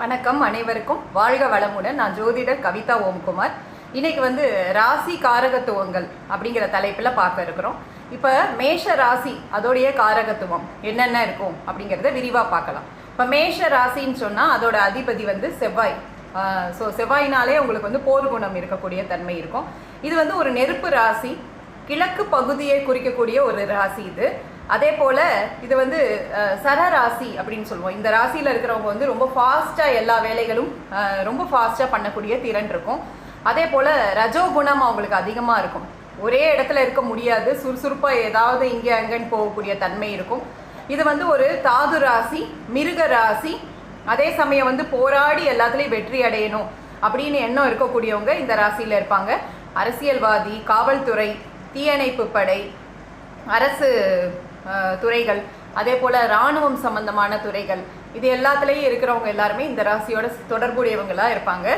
வணக்கம் அனைவருக்கும். வாழ்க வளமுடன். நான் ஜோதிடர் கவிதா ஓம்குமார். இன்னைக்கு வந்து ராசி காரகத்துவங்கள் அப்படிங்கிற தலைப்பில் பார்க்க இருக்கிறோம். இப்போ மேஷ ராசி அதோடைய காரகத்துவம் என்னென்ன இருக்கும் அப்படிங்கிறத விரிவாக பார்க்கலாம். இப்போ மேஷ ராசின்னு சொன்னால் அதோட அதிபதி வந்து செவ்வாய். ஸோ செவ்வாயினாலே உங்களுக்கு வந்து போர் குணம் இருக்கக்கூடிய தன்மை இருக்கும். இது வந்து ஒரு நெருப்பு ராசி. கிழக்கு பகுதியை குறிக்கக்கூடிய ஒரு ராசி இது. அதே போல் இது வந்து சரராசி ராசி அப்படின்னு சொல்லுவோம். இந்த ராசியில் இருக்கிறவங்க வந்து ரொம்ப ஃபாஸ்ட்டாக எல்லா வேலைகளும் ரொம்ப ஃபாஸ்ட்டாக பண்ணக்கூடிய திறன் இருக்கும். அதே போல் ரஜோகுணம் அவங்களுக்கு அதிகமாக இருக்கும். ஒரே இடத்துல இருக்க முடியாது. சுறுசுறுப்பாக ஏதாவது இங்கே அங்கேன்னு போகக்கூடிய தன்மை இருக்கும். இது வந்து ஒரு தாது ராசி மிருக ராசி. அதே சமயம் வந்து போராடி எல்லாத்துலேயும் வெற்றி அடையணும் அப்படின்னு எண்ணம் இருக்கக்கூடியவங்க இந்த ராசியில் இருப்பாங்க. அரசியல்வாதி காவல்துறை தீயணைப்பு படை அரசு துறைகள். அதே போல் இராணுவம் சம்பந்தமான துறைகள். இது எல்லாத்துலேயும் இருக்கிறவங்க எல்லாருமே இந்த ராசியோட தொடர்புடையவங்களாக இருப்பாங்க.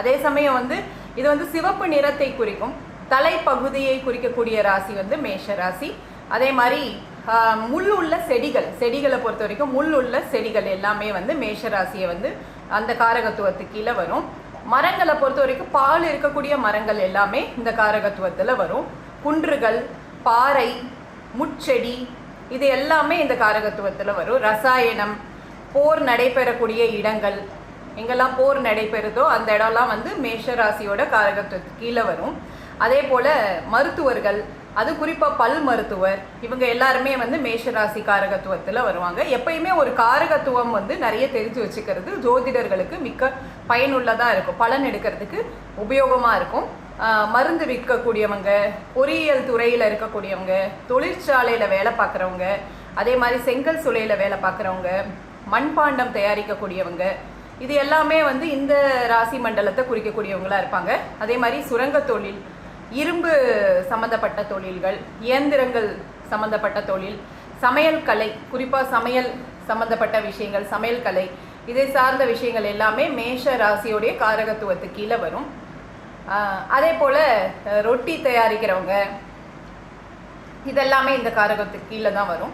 அதே சமயம் வந்து இது வந்து சிவப்பு நிறத்தை குறிக்கும் தலைப்பகுதியை குறிக்கக்கூடிய ராசி வந்து மேஷ ராசி. அதே மாதிரி முள் உள்ள செடிகள் செடிகளை பொறுத்த வரைக்கும் முள் உள்ள செடிகள் எல்லாமே வந்து மேஷ ராசியை வந்து அந்த காரகத்துவத்து கீழே வரும். மரங்களை பொறுத்த வரைக்கும் பால் இருக்கக்கூடிய மரங்கள் எல்லாமே இந்த காரகத்துவத்தில் வரும். குன்றுகள் பாறை முட்செடி இது எல்லாமே இந்த காரகத்துவத்தில் வரும். ரசாயனம் போர் நடைபெறக்கூடிய இடங்கள் எங்கெல்லாம் போர் நடைபெறுதோ அந்த இடம்லாம் வந்து மேஷ ராசியோட காரகத்துவத்துக்கு கீழே வரும். அதே போல் மருத்துவர்கள் அது குறிப்பாக பல் மருத்துவர் இவங்க எல்லாருமே வந்து மேஷ ராசி காரகத்துவத்தில் வருவாங்க. எப்பயுமே ஒரு காரகத்துவம் வந்து நிறைய தெரிஞ்சு வச்சுக்கிறது ஜோதிடர்களுக்கு மிக்க பயனுள்ளதாக இருக்கும். பலன் எடுக்கிறதுக்கு உபயோகமாக இருக்கும். மருந்து விற்கக்கூடியவங்க பொறியியல் துறையில் இருக்கக்கூடியவங்க தொழிற்சாலையில் வேலை பார்க்குறவங்க அதே மாதிரி செங்கல் சுலையில் வேலை பார்க்குறவங்க மண்பாண்டம் தயாரிக்கக்கூடியவங்க இது எல்லாமே வந்து இந்த ராசி மண்டலத்தை குறிக்கக்கூடியவங்களாக இருப்பாங்க. அதே மாதிரி சுரங்க தொழில் இரும்பு சம்மந்தப்பட்ட தொழில்கள் இயந்திரங்கள் சம்மந்தப்பட்ட தொழில் சமையல் கலை குறிப்பாக சமையல் சம்மந்தப்பட்ட விஷயங்கள் சமையல் கலை இதை சார்ந்த விஷயங்கள் எல்லாமே மேஷ ராசியோடைய காரகத்துவத்து கீழே வரும். அதே போல் ரொட்டி தயாரிக்கிறவங்க இதெல்லாமே இந்த காரகத்துக்கு கீழே தான் வரும்.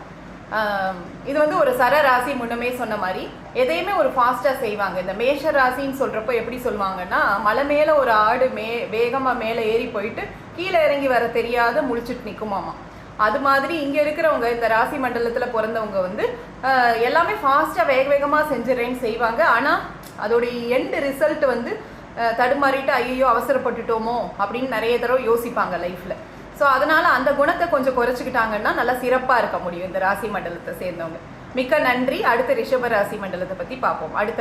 இது வந்து ஒரு சர ராசி முன்னமே சொன்ன மாதிரி எதையுமே ஒரு ஃபாஸ்ட்டாக செய்வாங்க. இந்த மேஷ ராசின்னு சொல்கிறப்போ எப்படி சொல்லுவாங்கன்னா மலை மேலே ஒரு ஆடு மே வேகமாக மேலே ஏறி போயிட்டு கீழே இறங்கி வர தெரியாத முழிச்சிட்டு நிற்குமாமா அது மாதிரி இங்கே இருக்கிறவங்க இந்த ராசி மண்டலத்தில் பிறந்தவங்க வந்து எல்லாமே ஃபாஸ்ட்டாக வேக வேகமாக செஞ்சிடறேன்னு செய்வாங்க. ஆனால் அதோடைய எண்டு ரிசல்ட் வந்து தடுமாறிட்டு ஐயோ அவசரப்பட்டுட்டோமோ அப்படின்னு நிறைய தடவை யோசிப்பாங்க லைஃப்பில் ஸோ அதனால் அந்த குணத்தை கொஞ்சம் குறைச்சிக்கிட்டாங்கன்னா நல்லா சிறப்பாக இருக்க முடியும் இந்த ராசி மண்டலத்தை சேர்ந்தவங்க. மிக்க நன்றி. அடுத்த ரிஷப ராசி மண்டலத்தை பற்றி பார்ப்போம். அடுத்த